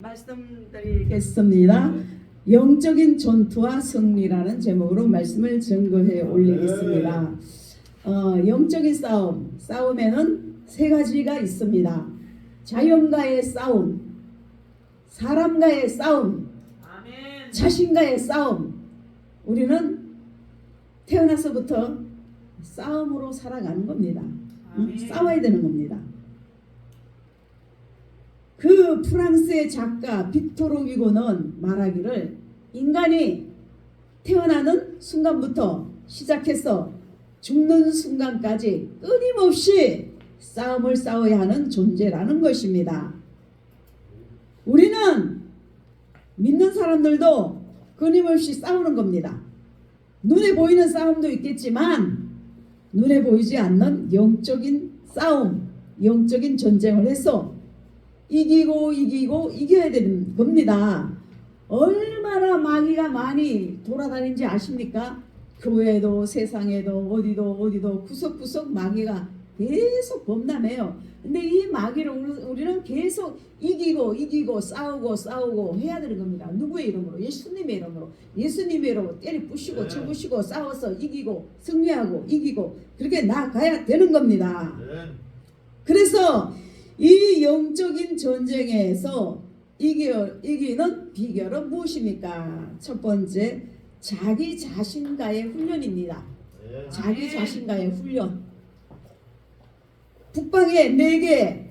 말씀드리겠습니다. 영적인 전투와 승리라는 제목으로 말씀을 증거해 올리겠습니다. 어, 영적인 싸움, 싸움에는 세 가지가 있습니다. 자연과의 싸움, 사람과의 싸움. 자신과의 싸움. 우리는 태어나서부터 싸움으로 살아가는 겁니다. 응? 싸워야 되는 겁니다. 그 프랑스의 작가 빅토르 위고는 말하기를 인간이 태어나는 순간부터 시작해서 죽는 순간까지 끊임없이 싸움을 싸워야 하는 존재라는 것입니다. 우리는 믿는 사람들도 끊임없이 싸우는 겁니다. 눈에 보이는 싸움도 있겠지만 눈에 보이지 않는 영적인 싸움, 영적인 전쟁을 해서 이기고 이기고 이겨야 되는 겁니다. 얼마나 마귀가 많이 돌아다니는지 아십니까? 교회도 세상에도 어디도 어디도 구석구석 마귀가 계속 범람해요. 근데 이 마귀를 우리- 우리는 계속 이기고 이기고 싸우고 싸우고 해야 되는 겁니다. 누구의 이름으로? 예수님의 이름으로. 예수님의 이름으로 때리 부시고 네. 쳐부시고 싸워서 이기고 승리하고 이기고 그렇게 나가야 되는 겁니다. 네. 그래서 이 영적인 전쟁에서 이겨, 이기는 비결은 무엇입니까? 첫 번째, 자기 자신과의 훈련입니다. 네. 자기 자신과의 훈련. 북방에 네개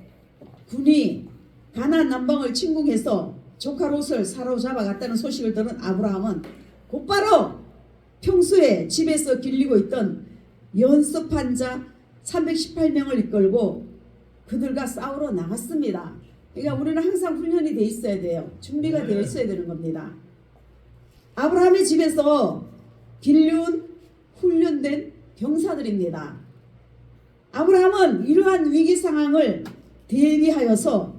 군이 가나안 남방을 침공해서 조카 롯을 사로잡아 갔다는 소식을 들은 아브라함은 곧바로 평소에 집에서 길리고 있던 연습한 자 318명을 이끌고 그들과 싸우러 나갔습니다. 그러니까 우리는 항상 훈련이 돼 있어야 돼요. 준비가 되어 있어야 되는 겁니다. 아브라함의 집에서 길리운 훈련된 병사들입니다. 아브라함은 이러한 위기 상황을 대비하여서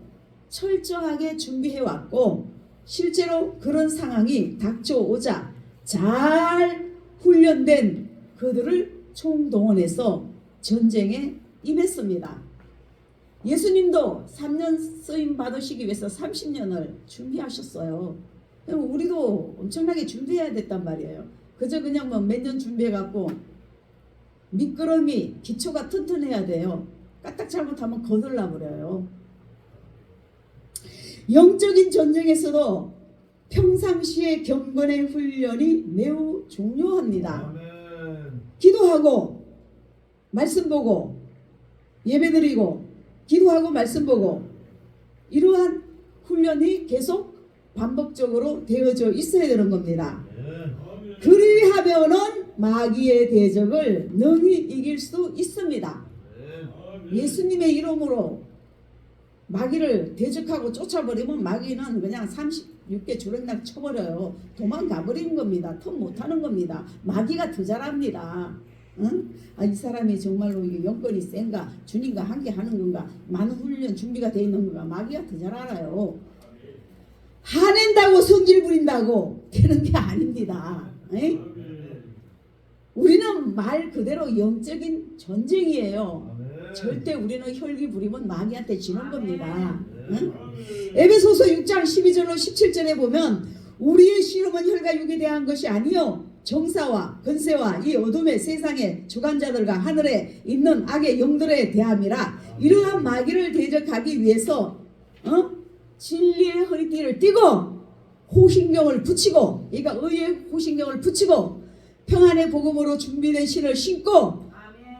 철저하게 준비해 왔고 실제로 그런 상황이 닥쳐오자 잘 훈련된 그들을 총동원해서 전쟁에 임했습니다. 예수님도 3년 쓰임 받으시기 위해서 30년을 준비하셨어요. 그럼 우리도 엄청나게 준비해야 됐단 말이에요. 그저 그냥 뭐 몇 년 준비해 갖고 미끄럼이 기초가 튼튼해야 돼요. 까딱 잘못하면 거들나 버려요. 영적인 전쟁에서도 평상시의 경건의 훈련이 매우 중요합니다. 기도하고 말씀 보고 예배드리고 기도하고 말씀 보고 이러한 훈련이 계속 반복적으로 되어져 있어야 되는 겁니다. 네. 그리하면은 마귀의 대적을 능히 이길 수 있습니다. 네. 예수님의 이름으로 마귀를 대적하고 쫓아버리면 마귀는 그냥 36개 주랭랑 쳐버려요. 도망가 버리는 겁니다. 턴 못하는 겁니다. 마귀가 더 잘합니다. 응? 아, 이 사람이 정말로 이게 영권이 센가 주님과 함께 하는 건가 많은 훈련 준비가 돼 있는 건가 마귀가 더 잘 알아요. 화낸다고 성질 부린다고 되는 게 아닙니다. 에? 우리는 말 그대로 영적인 전쟁이에요. 절대 우리는 혈기 부리면 마귀한테 지는 겁니다. 네. 응? 에베소서 6장 12절로 17절에 보면 우리의 씨름은 혈과 육에 대한 것이 아니요 정사와 건세와 이 어둠의 세상의 주관자들과 하늘에 있는 악의 영들에 대함이라 이러한 마귀를 대적하기 위해서 어? 진리의 허리띠를 띠고 호신경을 붙이고 그러니까 의의 호신경을 붙이고 평안의 복음으로 준비된 신을 신고.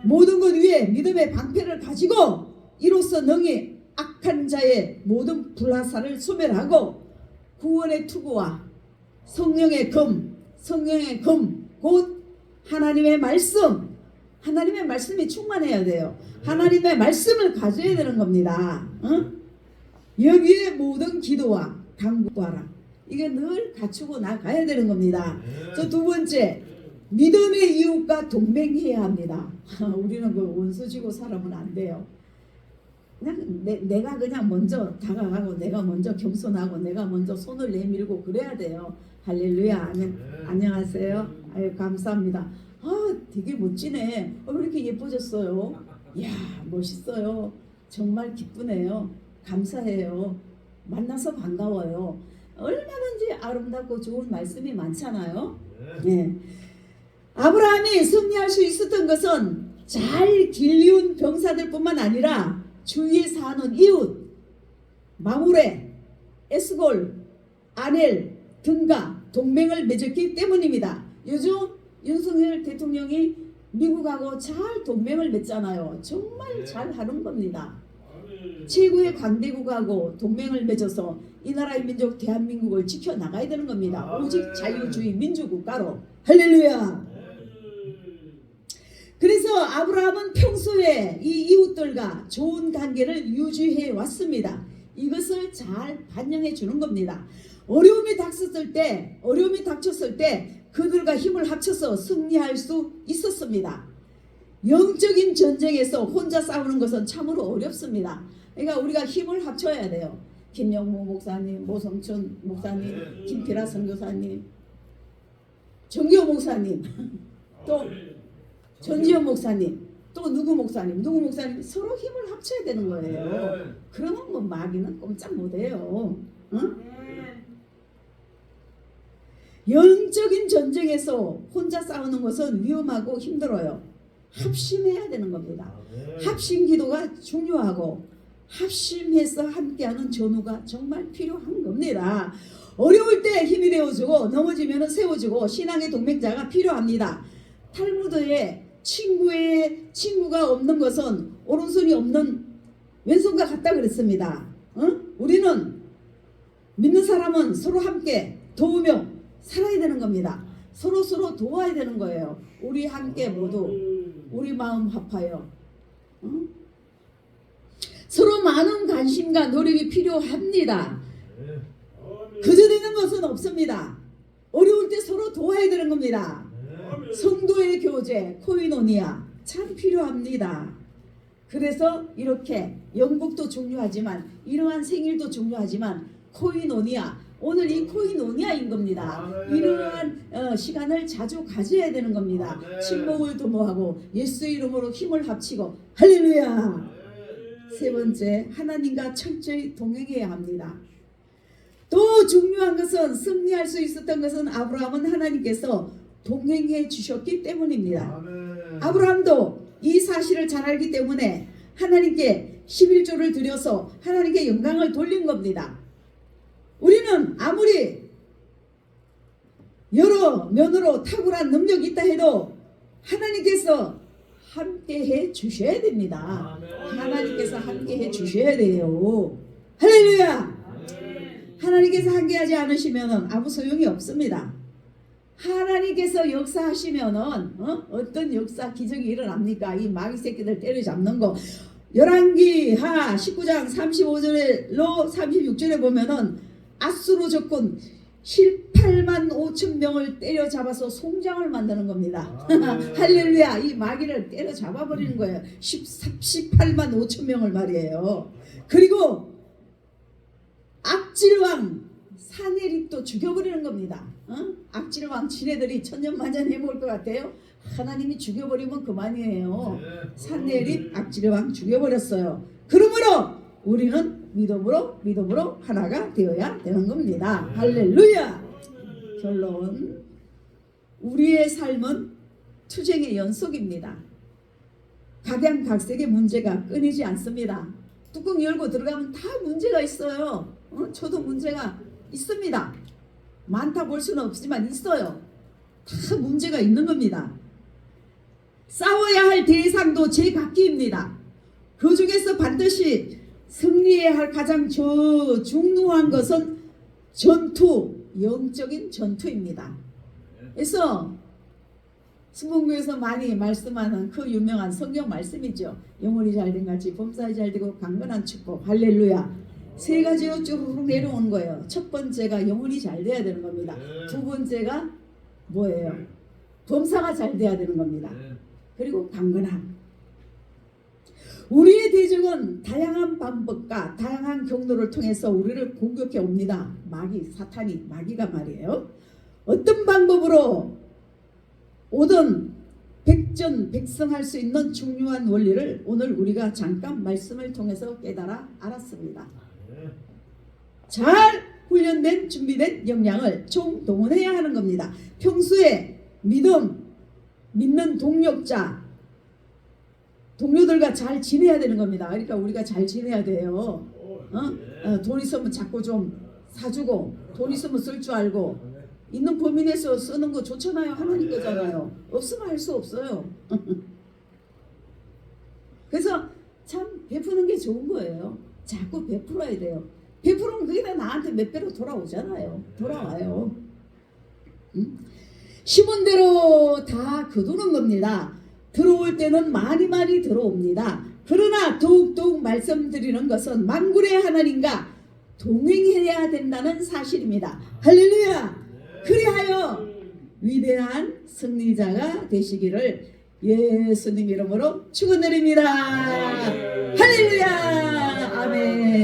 모든 것 위에 믿음의 방패를 가지고 이로써 능히 악한 자의 모든 불화살을 소멸하고 구원의 투구와 성령의 금, 성령의 금, 곧 하나님의 말씀, 하나님의 말씀이 충만해야 돼요. 하나님의 말씀을 가져야 되는 겁니다. 응? 여기에 모든 기도와 간구하라. 이게 늘 갖추고 나가야 되는 겁니다. 네. 저두 번째 믿음의 이웃과 동맹해야 합니다. 우리는 그 원수지고 살아면 안 돼요. 그냥 내, 내가 그냥 먼저 다가가고 내가 먼저 겸손하고 내가 먼저 손을 내밀고 그래야 돼요. 할렐루야. 네. 안녕하세요. 아유 감사합니다. 아 되게 멋지네. 어, 왜 이렇게 예뻐졌어요? 이야 멋있어요. 정말 기쁘네요. 감사해요. 만나서 반가워요. 얼마든지 아름답고 좋은 말씀이 많잖아요. 네. 예. 아브라함이 승리할 수 있었던 것은 잘 길리운 병사들뿐만 아니라 주위에 사는 이웃, 마무레, 에스골, 아넬 등과 동맹을 맺었기 때문입니다. 요즘 윤석열 대통령이 미국하고 잘 동맹을 맺잖아요. 정말 네. 잘 하는 겁니다. 최고의 강대국하고 동맹을 맺어서 이 나라의 민족 대한민국을 지켜 나가야 되는 겁니다. 오직 자유주의 민주국가로 할렐루야. 그래서 아브라함은 평소에 이 이웃들과 좋은 관계를 유지해 왔습니다. 이것을 잘 반영해 주는 겁니다. 어려움이 닥쳤을 때, 어려움이 닥쳤을 때 그들과 힘을 합쳐서 승리할 수 있었습니다. 영적인 전쟁에서 혼자 싸우는 것은 참으로 어렵습니다. 그러니까 우리가 힘을 합쳐야 돼요. 김영모 목사님, 모성춘 목사님, 김필아 선교사님, 정교 목사님, 또 아멘. 전지현 목사님, 또 누구 목사님, 누구 목사님 서로 힘을 합쳐야 되는 거예요. 네. 그러면 뭐 마귀는 꼼짝 못해요. 응? 영적인 전쟁에서 혼자 싸우는 것은 위험하고 힘들어요. 합심해야 되는 겁니다. 아멘. 합심 기도가 중요하고 합심해서 함께하는 전우가 정말 필요한 겁니다. 어려울 때 힘이 되어주고 넘어지면 세워주고 신앙의 동맹자가 필요합니다. 탈무드에 친구의 친구가 없는 것은 오른손이 없는 왼손과 같다 그랬습니다. 어? 우리는 믿는 사람은 서로 함께 도우며 살아야 되는 겁니다. 서로 서로 도와야 되는 거예요. 우리 함께 모두. 우리 마음 합하여 어? 서로 많은 관심과 노력이 필요합니다. 네. 그저 되는 것은 없습니다. 어려울 때 서로 도와야 되는 겁니다. 성도의 교제, 코이노니아 참 필요합니다. 그래서 이렇게 영국도 중요하지만 이러한 생일도 중요하지만 코이노니아 오늘 이 코이노니아인 겁니다. 아멘. 이러한 어, 시간을 자주 가져야 되는 겁니다. 아멘. 친목을 도모하고 예수 이름으로 힘을 합치고 할렐루야. 아멘. 세 번째 하나님과 철저히 동행해야 합니다. 또 중요한 것은 승리할 수 있었던 것은 아브라함은 하나님께서 동행해 주셨기 때문입니다. 아브라함도 이 사실을 잘 알기 때문에 하나님께 11조를 드려서 하나님께 영광을 돌린 겁니다. 우리는 아무리 여러 면으로 탁월한 능력이 있다 해도 하나님께서 함께 해 주셔야 됩니다. 아멘. 하나님께서 함께 해 주셔야 돼요. 할렐루야! 아멘. 하나님께서 함께 하지 않으시면 아무 소용이 없습니다. 하나님께서 역사하시면은 어? 떤 역사 기적이 일어납니까? 이 마귀 새끼들 때려잡는 거. 열왕기 하 19장 35절로 36절에 보면은 아수로 적군 18만 5천 명을 때려잡아서 송장을 만드는 겁니다. 아멘. 할렐루야. 이 마귀를 때려잡아 버리는 거예요. 10, 18만 5천 명을 말이에요. 그리고 악질왕 사내립도 죽여버리는 겁니다. 어? 악질왕 지네들이 천년만년 해먹을 것 같아요. 하나님이 죽여버리면 그만이에요. 네. 산내립 악질왕 죽여버렸어요. 그러므로 우리는 믿음으로 믿음으로 하나가 되어야 되는 겁니다. 할렐루야. 결론 우리의 삶은 투쟁의 연속입니다. 각양각색의 문제가 끊이지 않습니다. 뚜껑 열고 들어가면 다 문제가 있어요. 어? 저도 문제가 있습니다. 많다 볼 수는 없지만 있어요. 다 문제가 있는 겁니다. 싸워야 할 대상도 제각기입니다. 그 중에서 반드시 승리해야 할 가장 저 중요한 것은 전투, 영적인 전투입니다. 그래서 승봉교에서 많이 말씀하는 그 유명한 성경 말씀이죠. 영혼이 잘된 같이 범사에 잘 되고 강건한 축복 할렐루야. 세 가지로 쭉 내려오는 거예요. 첫 번째가 영혼이 잘 돼야 되는 겁니다. 두 번째가 뭐예요? 범사가 잘 돼야 되는 겁니다. 네. 그리고 강건함. 우리의 대적은 다양한 방법과 다양한 경로를 통해서 우리를 공격해 옵니다. 마귀, 사탄이, 마귀가 말이에요. 어떤 방법으로 오든 백전 백성할 수 있는 중요한 원리를 오늘 우리가 잠깐 말씀을 통해서 깨달아 알았습니다. 네. 잘 훈련된 준비된 역량을 총동원해야 하는 겁니다. 평소에 믿음, 믿는 동력자, 동료들과 잘 지내야 되는 겁니다. 그러니까 우리가 잘 지내야 돼요. 어? 어, 돈 있으면 자꾸 좀 사주고 돈 있으면 쓸 줄 알고 있는 범위 내에서 쓰는 거 좋잖아요. 하나님 거잖아요. 없으면 할 수 없어요. 그래서 참 베푸는 게 좋은 거예요. 자꾸 베풀어야 돼요. 베풀으면 그게 다 나한테 몇 배로 돌아오잖아요. 돌아와요. 응? 심은 대로 다 거두는 겁니다. 들어올 때는 많이 많이 들어옵니다. 그러나 더욱더욱 말씀드리는 것은 만군의 하나님과 동행해야 된다는 사실입니다. 할렐루야! 그리하여 위대한 승리자가 되시기를 예수님 이름으로 축원드립니다. 할렐루야! 아멘.